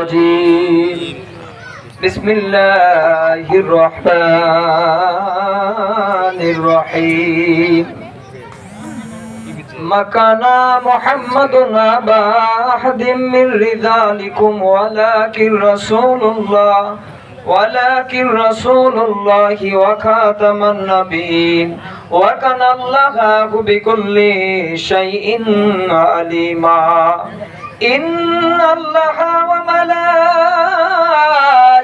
الرجيم. بسم الله الرحمن الرحيم. ما كان محمد أبا أحد من رجالكم ولكن رسول الله ولكن رسول الله وخاتم النبيين. وكان الله بكل شيء عليما. إن الله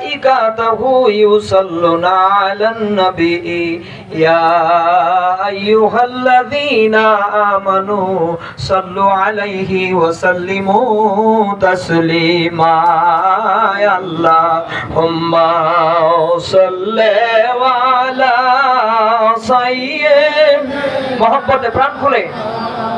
وملائكته يصلون على النبي يا أيها الذين آمنوا صلوا عليه وسلموا تسليما يا اللهم صل على سيد محبت প্রাণ খুলে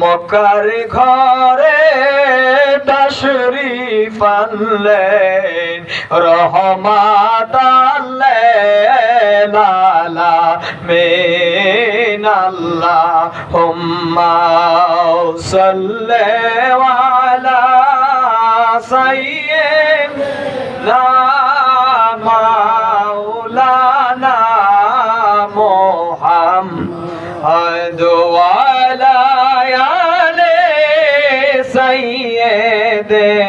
মকার ঘরে তশরিফ আনলেন রহমাত লালা মেন আল্লাহ হুম্মা সাল্লা সাইয়্যিদ।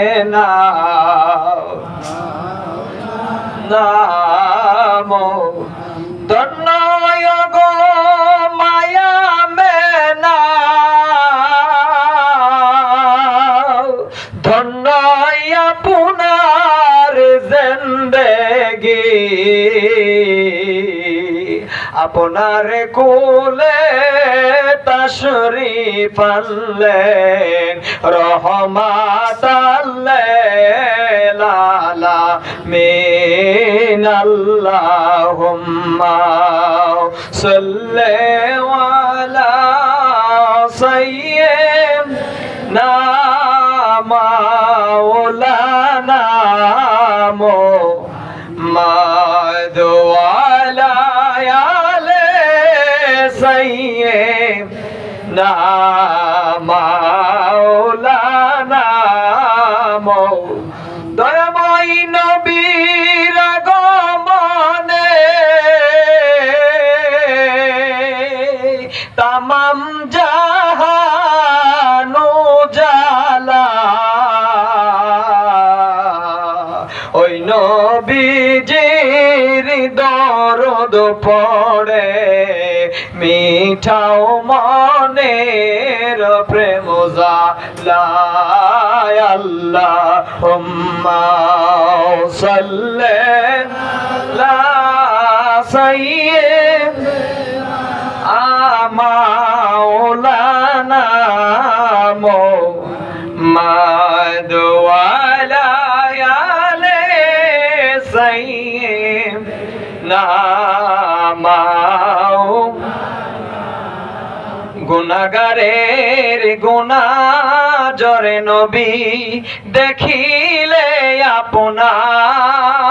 সাইয়্যিদিনা নামো। ধন্যয় গো মায়া মেনা। ধন্যয় আপনার জিন্দেগি। আপনার কোলে তশরিফ আনলেন রহমাত লালা মিন আল্লাহুম্মা সাল্লি আলা সাইয়্যিদিনা মাওলানা মুহাম্মদ সাইয়্যিদিনা মাওলানা মো। দয়াময় নবীর আগমনে তামাম জাহানো মিঠাও মনের প্রেম আল্লাহ হুম্মা সাল্লে লা আমাওলানা মো মাদওয়ালা গুনাগারের গুনা জরে নবী দেখিলে আপনাই।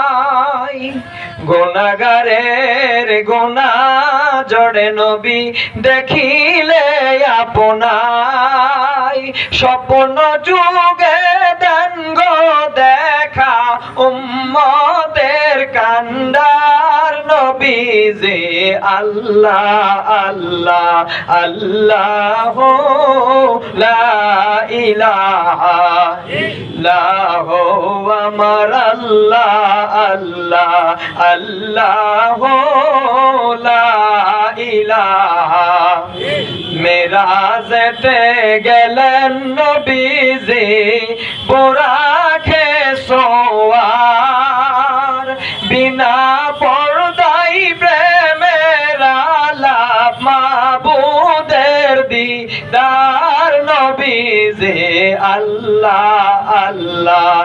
গুনাগারের গুনা জড়ে নবী দেখিলে আপনাই। স্বপ্ন যুগে দেন গো দেখা উম্মদের যে আল্লাহ আল্লাহ আল্লাহ লা ইলাহা ইল্লাহ আমার আল্লাহ আল্লাহ আল্লাহ লা ইলাহা মেরাজতে গেলেন নবীজি বোরাখে দিদার নবীজি আল্লাহ আল্লাহ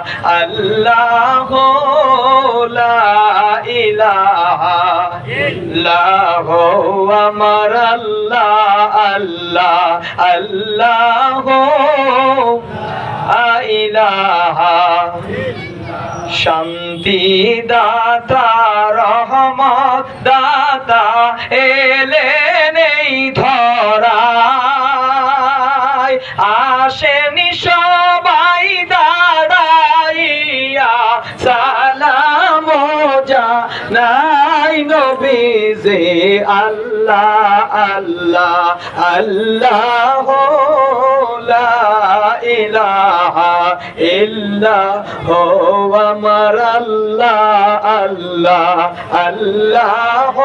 আল্লাহ ইলাহা আমার আল্লাহ আল্লাহ আল্লাহ লা ইলাহা শান্তি দাতা রহমত নবীজে আল্লাহ আল্লাহ আল্লাহ ইলাহা ইল্লাহ আমার আল্লাহ আল্লাহ আল্লাহ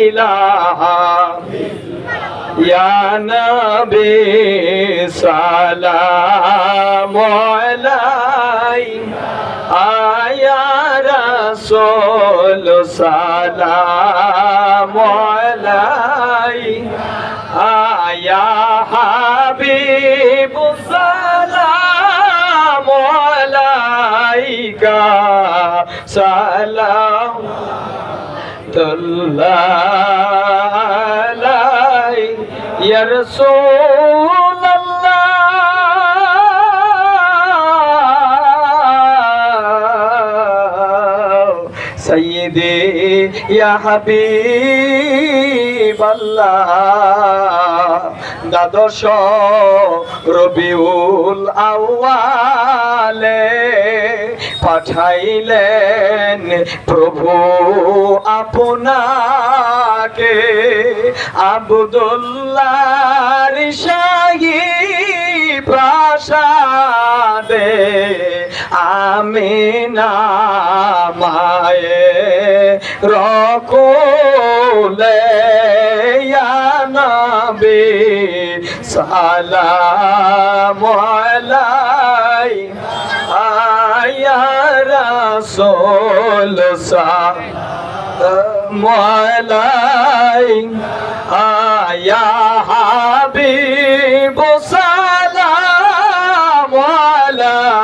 ইলাহা নবী সালাম আলাইকা আয়া রাসূল সালাম আলাইকা আয়া হাবিব সালাম আলাইকা সালাম আলাই ইয়া রাসূলুল্লাহ ইয়া হাবিবাল্লাহ দ্বাদশ রবিউল আউয়ালে পাঠাইলেন প্রভু আপনাকে। আবদুল্লাহর শাহী প্রাসাদে আমিনা মায়ে রকুলে নবী সালাম আলাই আয়া রাসূল সালাম আলাই আয়া হাবিব সালাম আলাই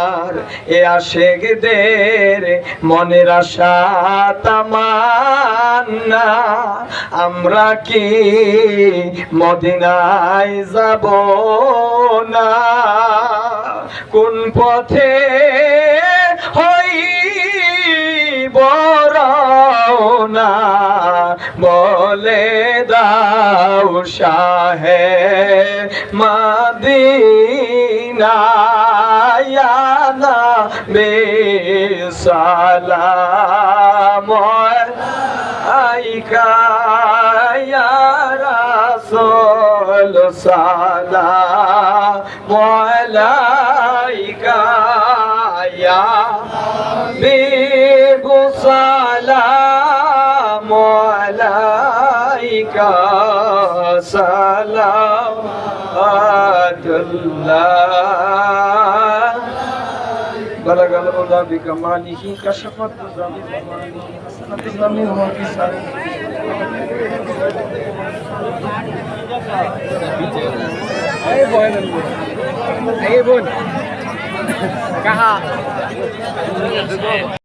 এ আশেকদের মনের আশা তামান্না। আমরা কি মদিনায় যাব না? কোন পথে হই বরনা বলে দাও শাহে মাদিনায়ানা বে সালাম। আইকা ইয়া রাসূল সালাম। আলাইকা ইয়া বিবু সালাম। আলাইকা সালাম। আতুল্লাহ। بلغ الأولى بكماله كشف الدجى بكماله حسنة منه في سنة ايه بوين ايه بوين كها